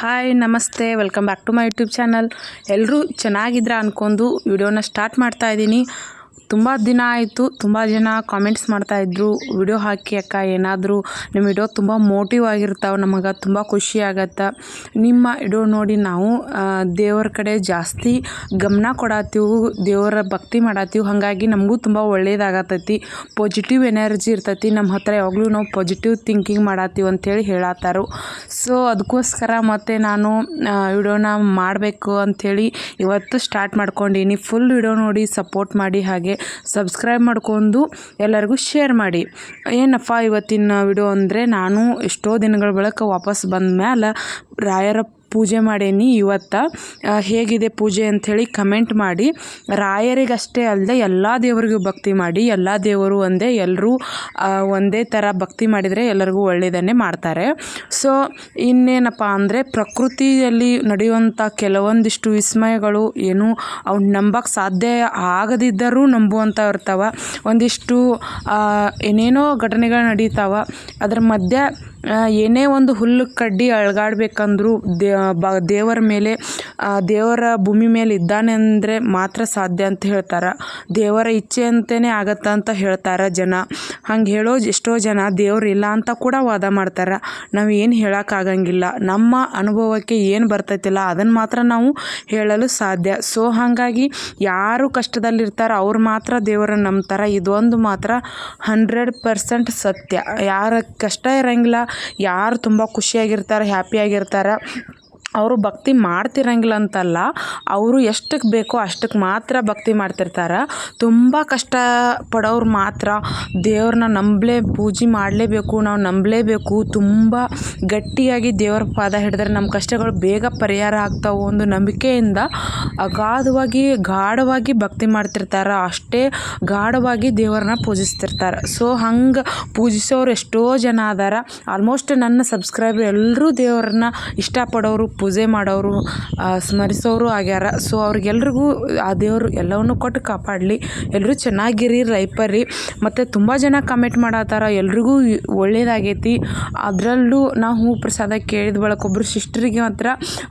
Hi ನಮಸ್ತೆ. Welcome back to my YouTube channel ಎಲ್ಲರೂ ಚೆನ್ನಾಗಿದ್ರ ಅಂದ್ಕೊಂಡು ವಿಡಿಯೋನ ಸ್ಟಾರ್ಟ್ ಮಾಡ್ತಾ ಇದ್ದೀನಿ. ತುಂಬ ದಿನ ಆಯಿತು, ತುಂಬ ಜನ ಕಾಮೆಂಟ್ಸ್ ಮಾಡ್ತಾಯಿದ್ರು ವಿಡಿಯೋ ಹಾಕಿ ಅಕ್ಕ, ಏನಾದರೂ ನಿಮ್ಮ ವಿಡಿಯೋ ತುಂಬ ಮೋಟಿವ್ ಆಗಿರ್ತಾವೆ, ನಮಗೆ ತುಂಬ ಖುಷಿ ಆಗತ್ತೆ. ನಿಮ್ಮ ವಿಡಿಯೋ ನೋಡಿ ನಾವು ದೇವ್ರ ಕಡೆ ಜಾಸ್ತಿ ಗಮನ ಕೊಡತ್ತೀವಿ, ದೇವರ ಭಕ್ತಿ ಮಾಡತ್ತೀವಿ. ಹಾಗಾಗಿ ನಮಗೂ ತುಂಬ ಒಳ್ಳೆಯದಾಗತ್ತೈತಿ ಪಾಸಿಟಿವ್ ಎನರ್ಜಿ ಇರ್ತೈತಿ. ನಮ್ಮ ಹತ್ರ ಯಾವಾಗಲೂ ನಾವು ಪಾಸಿಟಿವ್ ಥಿಂಕಿಂಗ್ ಮಾಡತ್ತೀವಿ ಅಂಥೇಳಿ ಹೇಳತ್ತಾರು. ಸೊ ಅದಕ್ಕೋಸ್ಕರ ಮತ್ತೆ ನಾನು ವಿಡಿಯೋನ ಮಾಡಬೇಕು ಅಂಥೇಳಿ ಇವತ್ತು ಸ್ಟಾರ್ಟ್ ಮಾಡ್ಕೊಂಡೀನಿ. ಫುಲ್ ವಿಡಿಯೋ ನೋಡಿ ಸಪೋರ್ಟ್ ಮಾಡಿ ಹಾಗೆ ಸಬ್ಸ್ಕ್ರೈಬ್ ಮಾಡ್ಕೊಂಡು ಎಲ್ಲರಿಗೂ ಶೇರ್ ಮಾಡಿ. ಏನಪ್ಪ ಇವತ್ತಿನ ವಿಡಿಯೋ ಅಂದರೆ ನಾನು ಎಷ್ಟೋ ದಿನಗಳ ಬಳಿಕ ವಾಪಸ್ ಬಂದ ಮ್ಯಾಲ ರಾಯರ ಪೂಜೆ ಮಾಡೇನಿ ಇವತ್ತು. ಹೇಗಿದೆ ಪೂಜೆ ಅಂಥೇಳಿ ಕಮೆಂಟ್ ಮಾಡಿ. ರಾಯರಿಗಷ್ಟೇ ಅಲ್ಲದೆ ಎಲ್ಲ ದೇವರಿಗೂ ಭಕ್ತಿ ಮಾಡಿ. ಎಲ್ಲ ದೇವರು ಒಂದೇ ಎಲ್ಲರೂ ಒಂದೇ ಥರ ಭಕ್ತಿ ಮಾಡಿದರೆ ಎಲ್ಲರಿಗೂ ಒಳ್ಳೆಯದನ್ನೇ ಮಾಡ್ತಾರೆ. ಸೊ ಇನ್ನೇನಪ್ಪ ಅಂದರೆ ಪ್ರಕೃತಿಯಲ್ಲಿ ನಡೆಯುವಂಥ ಕೆಲವೊಂದಿಷ್ಟು ವಿಸ್ಮಯಗಳು ಏನು ಅವ್ನು ನಂಬಕ್ಕೆ ಸಾಧ್ಯ ಆಗದಿದ್ದರೂ ನಂಬುವಂಥ ಇರ್ತಾವ. ಒಂದಿಷ್ಟು ಏನೇನೋ ಘಟನೆಗಳು ನಡೀತಾವ. ಅದ್ರ ಮಧ್ಯೆ ಏನೇ ಒಂದು ಹುಲ್ಲು ಕಡ್ಡಿ ಅಳ್ಗಾಡ್ಬೇಕಂದ್ರೂ ದೇ ಬ ದೇವರ ಮೇಲೆ ದೇವರ ಭೂಮಿ ಮೇಲೆ ಇದ್ದಾನೆ ಅಂದರೆ ಮಾತ್ರ ಸಾಧ್ಯ ಅಂತ ಹೇಳ್ತಾರೆ. ದೇವರ ಇಚ್ಛೆ ಅಂತಲೇ ಆಗತ್ತೆ ಅಂತ ಹೇಳ್ತಾರೆ ಜನ. ಹಂಗೆ ಹೇಳೋ ಎಷ್ಟೋ ಜನ ದೇವ್ರು ಇಲ್ಲ ಅಂತ ಕೂಡ ವಾದ ಮಾಡ್ತಾರೆ. ನಾವು ಏನು ಹೇಳೋಕ್ಕಾಗಂಗಿಲ್ಲ ನಮ್ಮ ಅನುಭವಕ್ಕೆ ಏನು ಬರ್ತೈತಿಲ್ಲ ಅದನ್ನು ಮಾತ್ರ ನಾವು ಹೇಳಲು ಸಾಧ್ಯ. ಸೊ ಹಾಗಾಗಿ ಯಾರು ಕಷ್ಟದಲ್ಲಿರ್ತಾರೋ ಅವ್ರು ಮಾತ್ರ ದೇವರನ್ನ ನಂಬ್ತಾರೆ. ಇದೊಂದು ಮಾತ್ರ ಹಂಡ್ರೆಡ್ ಪರ್ಸೆಂಟ್ ಸತ್ಯ. ಯಾರ ಕಷ್ಟ ಇರಂಗಿಲ್ಲ, ಯಾರು ತುಂಬ ಖುಷಿಯಾಗಿರ್ತಾರೆ ಹ್ಯಾಪಿಯಾಗಿರ್ತಾರೆ ಅವರು ಭಕ್ತಿ ಮಾಡ್ತಿರಂಗಿಲ್ಲ ಅಂತಲ್ಲ ಅವರು ಎಷ್ಟಕ್ಕೆ ಬೇಕೋ ಅಷ್ಟಕ್ಕೆ ಮಾತ್ರ ಭಕ್ತಿ ಮಾಡ್ತಿರ್ತಾರೆ. ತುಂಬ ಕಷ್ಟ ಪಡೋರು ಮಾತ್ರ ದೇವ್ರನ್ನ ನಂಬಲೇ, ಪೂಜೆ ಮಾಡಲೇಬೇಕು, ನಾವು ನಂಬಲೇಬೇಕು. ತುಂಬ ಗಟ್ಟಿಯಾಗಿ ದೇವರ ಪಾದ ಹಿಡಿದ್ರೆ ನಮ್ಮ ಕಷ್ಟಗಳು ಬೇಗ ಪರಿಹಾರ ಆಗ್ತಾವೆ ಒಂದು ನಂಬಿಕೆಯಿಂದ ಅಗಾಧವಾಗಿ, ಗಾಢವಾಗಿ ಭಕ್ತಿ ಮಾಡ್ತಿರ್ತಾರೆ. ಅಷ್ಟೇ ಗಾಢವಾಗಿ ದೇವರನ್ನ ಪೂಜಿಸ್ತಿರ್ತಾರೆ. ಸೊ, ಹಂಗೆ ಪೂಜಿಸೋರು ಎಷ್ಟೋ ಜನ ಅದಾರ. ಆಲ್ಮೋಸ್ಟ್ ನನ್ನ ಸಬ್ಸ್ಕ್ರೈಬರ್ ಎಲ್ಲರೂ ದೇವರನ್ನ ಇಷ್ಟಪಡೋರು ಪೂಜೆ ಮಾಡೋರು ಸ್ಮರಿಸೋರು ಆಗ್ಯಾರ. ಸೊ ಅವ್ರಿಗೆಲ್ರಿಗೂ ಆ ದೇವರು ಎಲ್ಲವನ್ನು ಕೊಟ್ಟು ಕಾಪಾಡಲಿ. ಎಲ್ಲರೂ ಚೆನ್ನಾಗಿರಿ ಲೈಫರಿ ಮತ್ತು ತುಂಬ ಜನ ಕಮೆಂಟ್ ಮಾಡತ್ತಾರ, ಎಲ್ರಿಗೂ ಒಳ್ಳೇದಾಗೈತಿ. ಅದರಲ್ಲೂ ನಾವು ಹೂ ಪ್ರಸಾದ ಕೇಳಿದ ಬಳಕ ಒಬ್ಬರು ಸಿಸ್ಟ್ರಿಗೆ ಮಾತ್ರ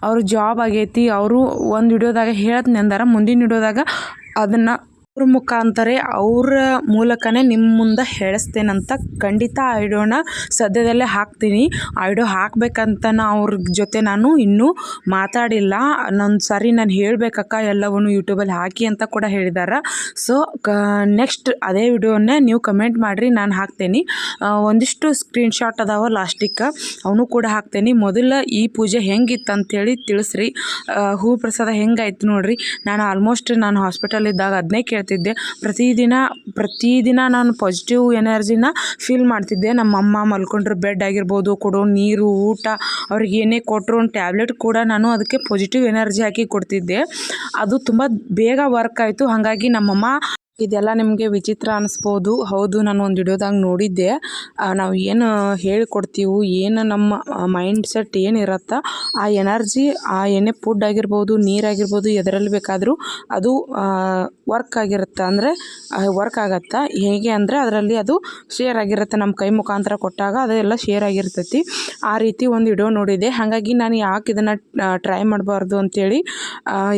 ಅವ್ರ ಜಾಬ್ ಆಗೈತಿ. ಅವರು ಒಂದು ವಿಡಿಯೋದಾಗ ಹೇಳ್ತ ನೆಂದಾರ ಮುಂದಿನ ಹಿಡಿಯೋದಾಗ ಅದನ್ನು ಅವ್ರ ಮುಖಾಂತರ ಅವ್ರ ಮೂಲಕನೇ ನಿಮ್ಮ ಮುಂದೆ ಹೇಳಿಸ್ತೇನಂತ ಖಂಡಿತ ಆ ಸದ್ಯದಲ್ಲೇ ಹಾಕ್ತೀನಿ. ಆಡಿಯೋ ಹಾಕಬೇಕಂತ ಅವ್ರ ಜೊತೆ ನಾನು ಇನ್ನೂ ಮಾತಾಡಿಲ್ಲ. ನನ್ನ ಸಾರಿ ನಾನು ಹೇಳಬೇಕಕ್ಕ, ಎಲ್ಲವನ್ನು ಯೂಟ್ಯೂಬಲ್ಲಿ ಹಾಕಿ ಅಂತ ಕೂಡ ಹೇಳಿದ್ದಾರೆ ಸೊ ನೆಕ್ಸ್ಟ್ ಅದೇ ವಿಡಿಯೋನೇ ನೀವು ಕಮೆಂಟ್ ಮಾಡಿರಿ, ನಾನು ಹಾಕ್ತೇನೆ. ಒಂದಿಷ್ಟು ಸ್ಕ್ರೀನ್ಶಾಟ್ ಅದಾವ ಲಾಸ್ಟಿಗೆ ಅವನು ಕೂಡ ಹಾಕ್ತೇನೆ. ಮೊದಲ ಈ ಪೂಜೆ ಹೆಂಗಿತ್ತು ಅಂತೇಳಿ ತಿಳಿಸ್ರಿ. ಹೂ ಪ್ರಸಾದ ಹೆಂಗಾಯ್ತು ನೋಡಿರಿ. ನಾನು ಆಲ್ಮೋಸ್ಟ್ ನಾನು ಹಾಸ್ಪಿಟಲ್ ಇದ್ದಾಗ ಅದನ್ನೇ ಕೇಳ್ತಿದ್ದೆ ಪ್ರತಿದಿನ ಪ್ರತಿದಿನ ನಾನು ಪಾಸಿಟಿವ್ ಎನರ್ಜಿನ ಫೀಲ್ ಮಾಡ್ತಿದ್ದೆ. ನಮ್ಮ ಅಮ್ಮ ಮಲ್ಕೊಂಡ್ರೆ ಬೆಡ್ ಆಗಿರ್ಬೋದು, ಕೊಡೋ ನೀರು, ಊಟ, ಅವ್ರಿಗೆ ಏನೇ ಕೊಟ್ಟರು ಒಂದು ಟ್ಯಾಬ್ಲೆಟ್ ಕೂಡ ನಾನು ಅದಕ್ಕೆ ಪಾಸಿಟಿವ್ ಎನರ್ಜಿ ಹಾಕಿ ಕೊಡ್ತಿದ್ದೆ. ಅದು ತುಂಬ ಬೇಗ ವರ್ಕ್ ಆಯಿತು. ಹಾಗಾಗಿ ನಮ್ಮಮ್ಮ ಇದೆಲ್ಲ ನಿಮಗೆ ವಿಚಿತ್ರ ಅನಿಸ್ಬೋದು. ಹೌದು, ನಾನು ಒಂದು ವಿಡಿಯೋದಾಗ ನೋಡಿದ್ದೆ. ನಾವು ಏನು ಹೇಳ್ಕೊಡ್ತೀವಿ, ಏನು ನಮ್ಮ ಮೈಂಡ್ ಸೆಟ್ ಏನಿರತ್ತ ಆ ಎನರ್ಜಿ, ಆ ಏನೇ ಫುಡ್ ಆಗಿರ್ಬೋದು ನೀರಾಗಿರ್ಬೋದು ಎದರಲ್ಲಿ ಬೇಕಾದರೂ ಅದು ವರ್ಕ್ ಆಗಿರುತ್ತೆ? ಅಂದರೆ ವರ್ಕ್ ಆಗತ್ತೆ? ಹೇಗೆ ಅಂದರೆ ಅದರಲ್ಲಿ ಅದು ಶೇರ್ ಆಗಿರುತ್ತೆ. ನಮ್ಮ ಕೈ ಮುಖಾಂತರ ಕೊಟ್ಟಾಗ ಅದೆಲ್ಲ ಶೇರ್ ಆಗಿರ್ತೈತಿ. ಆ ರೀತಿ ಒಂದು ವಿಡಿಯೋ ನೋಡಿದೆ ಹಾಗಾಗಿ ನಾನು ಯಾಕೆ ಇದನ್ನು ಟ್ರೈ ಮಾಡಬಾರ್ದು ಅಂಥೇಳಿ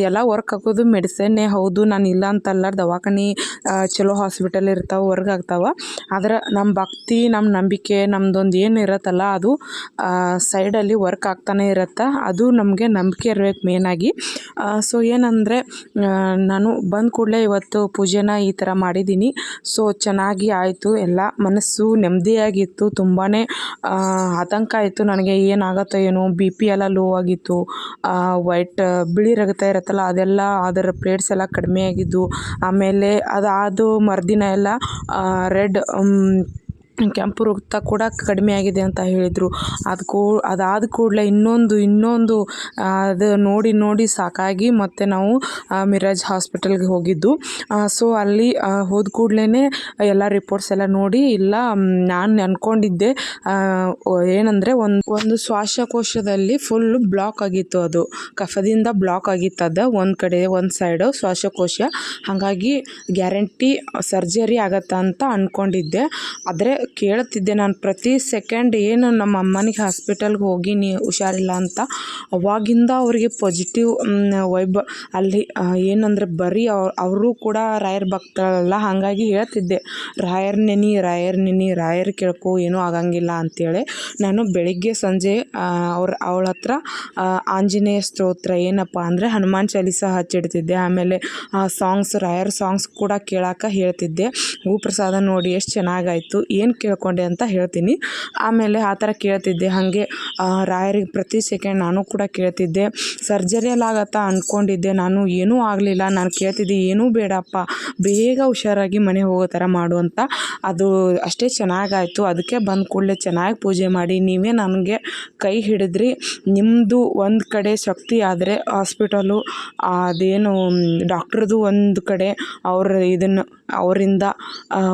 ಎಲ್ಲ ವರ್ಕ್ ಆಗೋದು ಮೆಡಿಸನ್ನೇ ಹೌದು. ನಾನು ಇಲ್ಲ ಅಂತಲ್ಲ, ದವಾಖಾನೆ ಚಲೋ ಹಾಸ್ಪಿಟಲ್ ಇರ್ತಾವೆ ವರ್ಕ್ ಆಗ್ತಾವೆ. ಆದ್ರೆ ನಮ್ಮ ಭಕ್ತಿ ನಮ್ಮ ನಂಬಿಕೆ, ನಮ್ದೊಂದು ಏನು ಇರುತ್ತಲ್ಲ, ಅದು ಸೈಡಲ್ಲಿ ವರ್ಕ್ ಆಗ್ತಾನೆ ಇರುತ್ತೆ. ಅದು ನಮಗೆ ನಂಬಿಕೆ ಇರಬೇಕು ಮೇನಾಗಿ ಸೊ ಏನಂದರೆ ನಾನು ಬಂದ ಕೂಡಲೇ ಇವತ್ತು ಪೂಜೆನ ಈ ಥರ ಮಾಡಿದ್ದೀನಿ ಸೊ ಚೆನ್ನಾಗಿ ಆಯಿತು, ಎಲ್ಲ ಮನಸ್ಸು ನೆಮ್ಮದಿಯಾಗಿತ್ತು ತುಂಬಾ ಆತಂಕ ಆಯಿತು ನನಗೆ, ಏನಾಗತ್ತೋ ಏನೋ ಬಿ ಪಿ ಎಲ್ಲ ಲೋ ಆಗಿತ್ತು. ವೈಟ್ ಬಿಳಿ ರಗತ ಇರುತ್ತಲ್ಲ, ಅದೆಲ್ಲ, ಅದರ ಪ್ಲೇಟ್ಸ್ ಎಲ್ಲ ಕಡಿಮೆ ಆಗಿದ್ದು, ಆಮೇಲೆ ಅದಾದು ಮರುದಿನ ಎಲ್ಲ ರೆಡ್ ಕೆಂಪು ರಕ್ತ ಕೂಡ ಕಡಿಮೆ ಆಗಿದೆ ಅಂತ ಹೇಳಿದರು. ಅದು ಕೂ, ಅದಾದ ಕೂಡಲೇ ಇನ್ನೊಂದು ಇನ್ನೊಂದು ಅದು ನೋಡಿ ನೋಡಿ ಸಾಕಾಗಿ ಮತ್ತೆ ನಾವು ಮಿರಾಜ್ ಹಾಸ್ಪಿಟಲ್ಗೆ ಹೋಗಿದ್ದು. ಸೊ ಅಲ್ಲಿ ಹೋದ ಕೂಡಲೇ ಎಲ್ಲ ರಿಪೋರ್ಟ್ಸ್ ಎಲ್ಲ ನೋಡಿ ಇಲ್ಲ ನಾನು ಅಂದ್ಕೊಂಡಿದ್ದೆ ಏನಂದರೆ ಒಂದು ಒಂದು ಶ್ವಾಸಕೋಶದಲ್ಲಿ ಫುಲ್ ಬ್ಲಾಕ್ ಆಗಿತ್ತು ಅದು. ಕಫದಿಂದ ಬ್ಲಾಕ್ ಆಗಿತ್ತು ಅದು, ಒಂದು ಕಡೆ, ಒಂದು ಸೈಡು ಶ್ವಾಸಕೋಶ. ಹಾಗಾಗಿ ಗ್ಯಾರಂಟಿ ಸರ್ಜರಿ ಆಗತ್ತೆ ಅಂತ ಅಂದ್ಕೊಂಡಿದ್ದೆ ಆದರೆ ಕೇಳ್ತಿದ್ದೆ ನಾನು ಪ್ರತಿ ಸೆಕೆಂಡ್ ಏನು ನಮ್ಮ ಅಮ್ಮನಿಗೆ ಹಾಸ್ಪಿಟಲ್ಗೆ ಹೋಗಿ, ನೀ ಹುಷಾರಿಲ್ಲ ಅಂತ ಅವಾಗಿಂದ ಅವರಿಗೆ ಪಾಸಿಟಿವ್ ವೈಬ್ ಅಲ್ಲಿ ಏನಂದರೆ ಬರೀ ಅವರು ಕೂಡ ರಾಯರ್ ಭಕ್ತರಲ್ಲ ಹಾಗಾಗಿ ಹೇಳ್ತಿದ್ದೆ. ರಾಯರ್ ನೆನಿ ರಾಯರ್ ನೆನಿ, ರಾಯರ್ ಕೇಳ್ಕೊ, ಏನೂ ಆಗಂಗಿಲ್ಲ ಅಂತೇಳಿ. ನಾನು ಬೆಳಿಗ್ಗೆ ಸಂಜೆ ಅವ್ರ, ಅವಳ ಹತ್ರ ಆಂಜನೇಯ ಸ್ತೋತ್ರ ಏನಪ್ಪ ಅಂದರೆ ಹನುಮಾನ್ ಚಾಲೀಸ ಹಚ್ಚಿಡ್ತಿದ್ದೆ. ಆಮೇಲೆ ಸಾಂಗ್ಸ್ ರಾಯರ್ ಸಾಂಗ್ಸ್ ಕೂಡ ಕೇಳಕ್ಕೆ ಹೇಳ್ತಿದ್ದೆ. ಹೂ ಪ್ರಸಾದ ನೋಡಿ, ಎಷ್ಟು ಚೆನ್ನಾಗಾಯಿತು. ಏನು ಕೇಳ್ಕೊಂಡೆ ಅಂತ ಹೇಳ್ತೀನಿ. ಆಮೇಲೆ ಆ ಥರ ಕೇಳ್ತಿದ್ದೆ. ಹಾಗೆ ರಾಯರಿಗೆ ಪ್ರತಿ ಸೆಕೆಂಡ್ ನಾನು ಕೂಡ ಕೇಳ್ತಿದ್ದೆ. ಸರ್ಜರಿಯಲ್ಲಿ ಆಗತ್ತಾ? ಅಂದ್ಕೊಂಡಿದ್ದೆ ನಾನು ಏನೂ ಆಗಲಿಲ್ಲ. ನಾನು ಕೇಳ್ತಿದ್ದೆ, ಏನೂ ಬೇಡಪ್ಪ. ಬೇಗ ಹುಷಾರಾಗಿ ಮನೆ ಹೋಗೋ ಥರ ಮಾಡು ಅಂತ. ಅದು ಅಷ್ಟೇ ಚೆನ್ನಾಗಾಯಿತು. ಅದಕ್ಕೆ ಬಂದ ಕೂಡಲೇ ಚೆನ್ನಾಗಿ ಪೂಜೆ ಮಾಡಿ. ನೀವೇ ನನಗೆ ಕೈ ಹಿಡಿದ್ರಿ. ನಿಮ್ಮದು ಒಂದು ಕಡೆ ಶಕ್ತಿ ಆದರೆ ಹಾಸ್ಪಿಟಲು ಅದೇನು ಡಾಕ್ಟ್ರದು ಒಂದು ಕಡೆ ಅವ್ರ ಇದನ್ನು ಅವರಿಂದ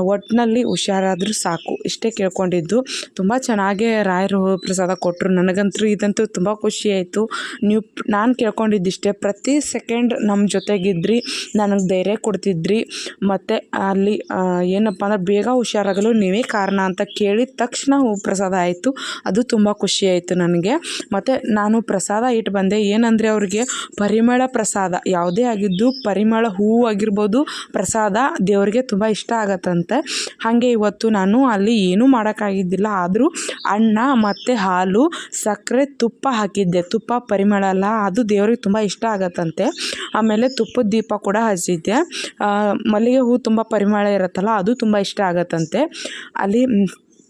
ಒಟ್ಟಿನಲ್ಲಿ ಹುಷಾರಾದರೂ ಸಾಕು. ಇಷ್ಟೇ ಕೇಳ್ಕೊಂಡಿದ್ದು. ತುಂಬ ಚೆನ್ನಾಗೇ ರಾಯರು ಪ್ರಸಾದ ಕೊಟ್ಟರು ನನಗಂತೂ ಇದಂತೂ ತುಂಬ ಖುಷಿ ಆಯಿತು. ನೀವು, ನಾನು ಕೇಳ್ಕೊಂಡಿದ್ದಿಷ್ಟೇ. ಪ್ರತಿ ಸೆಕೆಂಡ್ ನಮ್ಮ ಜೊತೆಗಿದ್ರಿ, ನನಗೆ ಧೈರ್ಯ ಕೊಡ್ತಿದ್ರಿ. ಮತ್ತು ಅಲ್ಲಿ ಏನಪ್ಪ ಅಂದ್ರೆ ಬೇಗ ಹುಷಾರಾಗಲು ನೀವೇ ಕಾರಣ ಅಂತ ಕೇಳಿದ ತಕ್ಷಣ ಪ್ರಸಾದ ಆಯಿತು. ಅದು ತುಂಬ ಖುಷಿ ಆಯಿತು ನನಗೆ. ಮತ್ತು ನಾನು ಪ್ರಸಾದ ಇಟ್ಟು ಬಂದೆ. ಏನಂದರೆ ಅವ್ರಿಗೆ ಪರಿಮಳ ಪ್ರಸಾದ. ಯಾವುದೇ ಆಗಿದ್ದು ಪರಿಮಳ ಹೂವು ಆಗಿರ್ಬೋದು, ಪ್ರಸಾದ ದೇವರಿಗೆ ತುಂಬ ಇಷ್ಟ ಆಗತ್ತಂತೆ. ಹಾಗೆ ಇವತ್ತು ನಾನು ಅಲ್ಲಿ ಏನೂ ಮಾಡೋಕ್ಕಾಗಿದ್ದಿಲ್ಲ. ಆದರೂ ಅನ್ನ, ಮತ್ತು ಹಾಲು, ಸಕ್ಕರೆ, ತುಪ್ಪ ಹಾಕಿದ್ದೆ. ತುಪ್ಪ ಪರಿಮಳ ಅಲ್ಲ, ಅದು ದೇವ್ರಿಗೆ ತುಂಬ ಇಷ್ಟ ಆಗತ್ತಂತೆ. ಆಮೇಲೆ ತುಪ್ಪದ ದೀಪ ಕೂಡ ಹಚ್ಚಿದ್ದೆ. ಮಲ್ಲಿಗೆ ಹೂ ತುಂಬ ಪರಿಮಳ ಇರುತ್ತಲ್ಲ, ಅದು ತುಂಬ ಇಷ್ಟ ಆಗತ್ತಂತೆ. ಅಲ್ಲಿ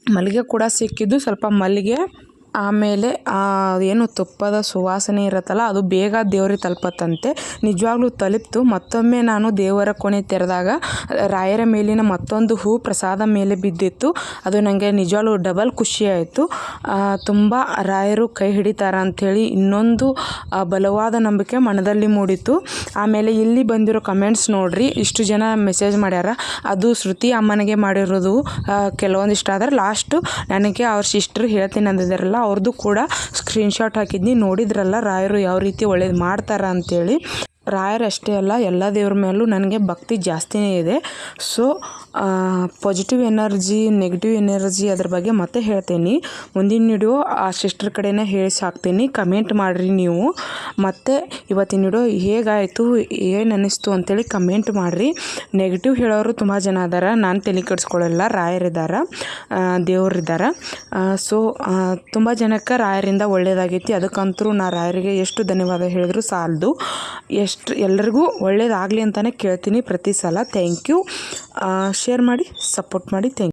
ಮಲ್ಲಿಗೆ ಕೂಡ ಸಿಕ್ಕಿದ್ದು ಸ್ವಲ್ಪ ಮಲ್ಲಿಗೆ ಆಮೇಲೆ ಏನು ತುಪ್ಪದ ಸುವಾಸನೆ ಇರುತ್ತಲ್ಲ, ಅದು ಬೇಗ ದೇವ್ರಿಗೆ ತಲುಪತ್ತಂತೆ. ನಿಜವಾಗ್ಲೂ ತಲುಪಿತು. ಮತ್ತೊಮ್ಮೆ ನಾನು ದೇವರ ಕೊನೆ ತೆರೆದಾಗ ರಾಯರ ಮೇಲಿನ ಮತ್ತೊಂದು ಹೂ ಪ್ರಸಾದ ಮೇಲೆ ಬಿದ್ದಿತ್ತು. ಅದು ನನಗೆ ನಿಜವಾಗ್ಲೂ ಡಬಲ್ ಖುಷಿ ಆಯಿತು. ತುಂಬ ರಾಯರು ಕೈ ಹಿಡಿತಾರ ಅಂಥೇಳಿ ಇನ್ನೊಂದು ಬಲವಾದ ನಂಬಿಕೆ ಮನದಲ್ಲಿ ಮೂಡಿತು ಆಮೇಲೆ ಇಲ್ಲಿ ಬಂದಿರೋ ಕಮೆಂಟ್ಸ್ ನೋಡ್ರಿ, ಇಷ್ಟು ಜನ ಮೆಸೇಜ್ ಮಾಡ್ಯಾರ. ಅದು ಶ್ರುತಿ ಅಮ್ಮನಿಗೆ ಮಾಡಿರೋದು ಕೆಲವೊಂದಿಷ್ಟು ಆದರೆ ಲಾಸ್ಟು ನನಗೆ ಅವ್ರ ಸಿಸ್ಟ್ರು ಹೇಳ್ತೀನಿ ಅಂದಿದ್ದಾರಲ್ಲ ಅವ್ರದ್ದು ಕೂಡ ಸ್ಕ್ರೀನ್ಶಾಟ್ ಹಾಕಿದ್ನಿ. ನೋಡಿದ್ರಲ್ಲ ರಾಯರು ಯಾವ ರೀತಿ ಒಳ್ಳೇದು ಮಾಡ್ತಾರೆ ಅಂಥೇಳಿ ರಾಯರಷ್ಟೇ ಅಲ್ಲ, ಎಲ್ಲ ದೇವ್ರ ಮೇಲೂ ನನಗೆ ಭಕ್ತಿ ಜಾಸ್ತಿನೇ ಇದೆ. So positive energy negative energy ಅದ್ರ ಬಗ್ಗೆ ಮತ್ತೆ ಹೇಳ್ತೀನಿ. ಮುಂದಿನ ವಿಡಿಯೋ ಆ ಸಿಸ್ಟರ್ ಕಡೆನೇ ಹೇಳಿ ಸಾಕ್ತೀನಿ. ಕಮೆಂಟ್ ಮಾಡಿರಿ ನೀವು. ಮತ್ತು ಇವತ್ತಿನ ವಿಡಿಯೋ ಹೇಗಾಯಿತು ಏನು ಅನ್ನಿಸ್ತು ಅಂತೇಳಿ ಕಮೆಂಟ್ ಮಾಡಿರಿ. ನೆಗೆಟಿವ್ ಹೇಳೋರು ತುಂಬ ಜನ ಅದಾರ. ನಾನು ತಲೆ ಕೆಡಿಸ್ಕೊಳ್ಳಲ್ಲ ರಾಯರಿದ್ದಾರ ದೇವರಿದ್ದಾರೆ ಸೊ ತುಂಬ ಜನಕ್ಕೆ ರಾಯರಿಂದ ಒಳ್ಳೆಯದಾಗೈತಿ ಅದಕ್ಕಂತರೂ ನಾ ರಾಯರಿಗೆ ಎಷ್ಟು ಧನ್ಯವಾದ ಹೇಳಿದ್ರು ಸಾಲದು. ಎಷ್ಟು ಎಲ್ರಿಗೂ ಒಳ್ಳೇದಾಗಲಿ ಅಂತಲೇ ಕೇಳ್ತೀನಿ ಪ್ರತಿ ಸಲ. ಥ್ಯಾಂಕ್ ಯು ಶೇರ್ ಮಾಡಿ ಸಪೋರ್ಟ್ ಮಾಡಿ. ಥ್ಯಾಂಕ್